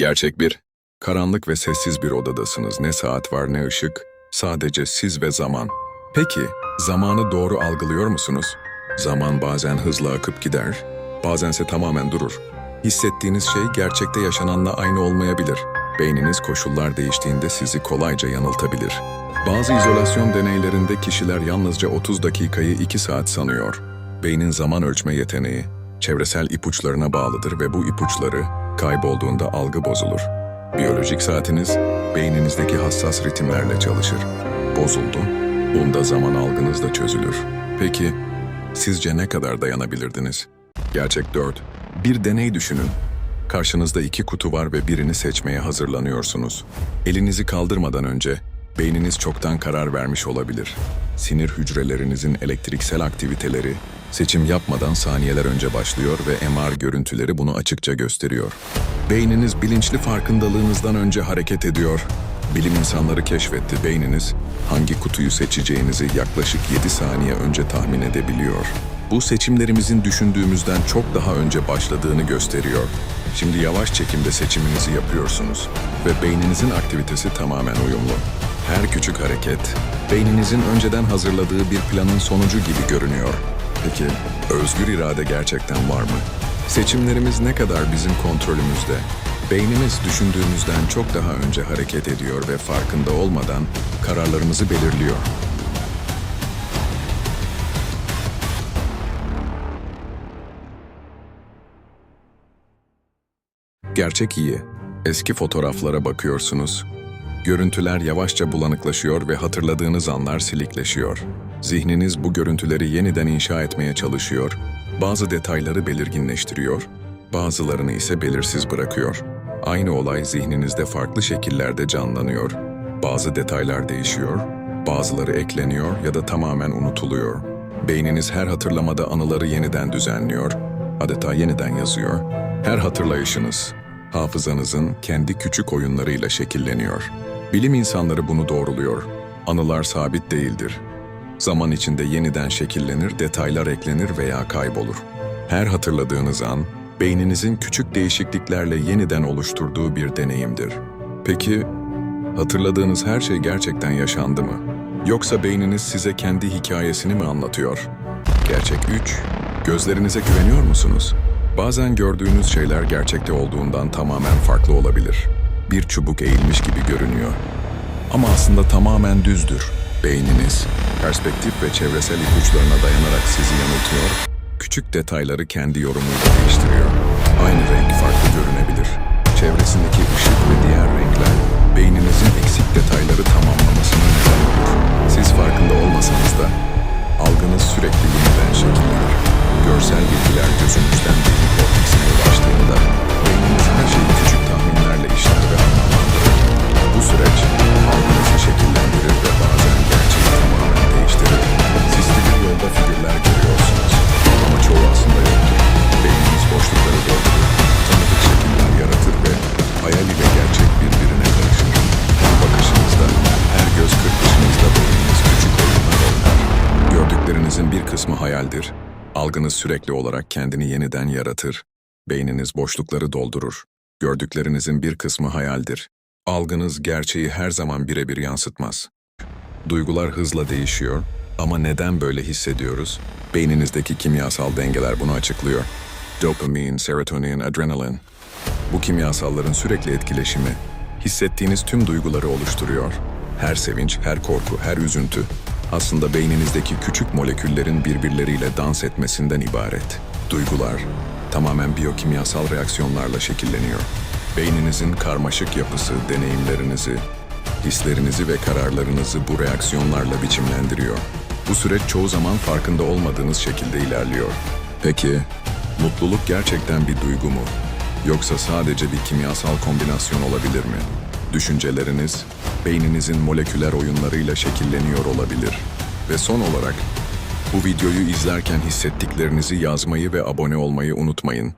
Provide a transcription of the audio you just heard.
Gerçek bir. Karanlık ve sessiz bir odadasınız. Ne saat var ne ışık. Sadece siz ve zaman. Peki, zamanı doğru algılıyor musunuz? Zaman bazen hızla akıp gider, bazense tamamen durur. Hissettiğiniz şey gerçekte yaşananla aynı olmayabilir. Beyniniz koşullar değiştiğinde sizi kolayca yanıltabilir. Bazı izolasyon deneylerinde kişiler yalnızca 30 dakikayı 2 saat sanıyor. Beynin zaman ölçme yeteneği, çevresel ipuçlarına bağlıdır ve bu ipuçları kaybolduğunda algı bozulur. Biyolojik saatiniz beyninizdeki hassas ritimlerle çalışır. Bozuldu, bunda zaman algınız da çözülür. Peki, sizce ne kadar dayanabilirdiniz? Gerçek 4. Bir deney düşünün. Karşınızda iki kutu var ve birini seçmeye hazırlanıyorsunuz. Elinizi kaldırmadan önce beyniniz çoktan karar vermiş olabilir. Sinir hücrelerinizin elektriksel aktiviteleri seçim yapmadan saniyeler önce başlıyor ve MR görüntüleri bunu açıkça gösteriyor. Beyniniz bilinçli farkındalığınızdan önce hareket ediyor. Bilim insanları keşfetti beyniniz hangi kutuyu seçeceğinizi yaklaşık 7 saniye önce tahmin edebiliyor. Bu seçimlerimizin düşündüğümüzden çok daha önce başladığını gösteriyor. Şimdi yavaş çekimde seçiminizi yapıyorsunuz ve beyninizin aktivitesi tamamen uyumlu. Her küçük hareket, beyninizin önceden hazırladığı bir planın sonucu gibi görünüyor. Peki, özgür irade gerçekten var mı? Seçimlerimiz ne kadar bizim kontrolümüzde? Beynimiz düşündüğümüzden çok daha önce hareket ediyor ve farkında olmadan kararlarımızı belirliyor. Gerçek iyi. Eski fotoğraflara bakıyorsunuz. Görüntüler yavaşça bulanıklaşıyor ve hatırladığınız anlar silikleşiyor. Zihniniz bu görüntüleri yeniden inşa etmeye çalışıyor. Bazı detayları belirginleştiriyor, bazılarını ise belirsiz bırakıyor. Aynı olay zihninizde farklı şekillerde canlanıyor. Bazı detaylar değişiyor, bazıları ekleniyor ya da tamamen unutuluyor. Beyniniz her hatırlamada anıları yeniden düzenliyor, adeta yeniden yazıyor. Her hatırlayışınız, hafızanızın kendi küçük oyunlarıyla şekilleniyor. Bilim insanları bunu doğruluyor. Anılar sabit değildir. Zaman içinde yeniden şekillenir, detaylar eklenir veya kaybolur. Her hatırladığınız an, beyninizin küçük değişikliklerle yeniden oluşturduğu bir deneyimdir. Peki, hatırladığınız her şey gerçekten yaşandı mı? Yoksa beyniniz size kendi hikayesini mi anlatıyor? Gerçek 3. Gözlerinize güveniyor musunuz? Bazen gördüğünüz şeyler gerçekte olduğundan tamamen farklı olabilir. Bir çubuk eğilmiş gibi görünüyor. Ama aslında tamamen düzdür. Beyniniz, perspektif ve çevresel ipuçlarına dayanarak sizi yanıltıyor, küçük detayları kendi yorumuyla değiştiriyor. Aynı renk farklı görünebilir. Çevresindeki ışık ve diğer renkler, beyninizin eksik detayları tamamlamasına neden olur. Siz farkında olmasanız da, algınız sürekli yeniden şekillenir. Görsel bilgiler gözünüzden hayaldir. Algınız sürekli olarak kendini yeniden yaratır. Beyniniz boşlukları doldurur. Gördüklerinizin bir kısmı hayaldir. Algınız gerçeği her zaman birebir yansıtmaz. Duygular hızla değişiyor ama neden böyle hissediyoruz? Beyninizdeki kimyasal dengeler bunu açıklıyor. Dopamin, serotonin, adrenalin. Bu kimyasalların sürekli etkileşimi hissettiğiniz tüm duyguları oluşturuyor. Her sevinç, her korku, her üzüntü aslında beyninizdeki küçük moleküllerin birbirleriyle dans etmesinden ibaret. Duygular tamamen biyokimyasal reaksiyonlarla şekilleniyor. Beyninizin karmaşık yapısı deneyimlerinizi, hislerinizi ve kararlarınızı bu reaksiyonlarla biçimlendiriyor. Bu süreç çoğu zaman farkında olmadığınız şekilde ilerliyor. Peki, mutluluk gerçekten bir duygu mu? Yoksa sadece bir kimyasal kombinasyon olabilir mi? Düşünceleriniz, beyninizin moleküler oyunlarıyla şekilleniyor olabilir. Ve son olarak, bu videoyu izlerken hissettiklerinizi yazmayı ve abone olmayı unutmayın.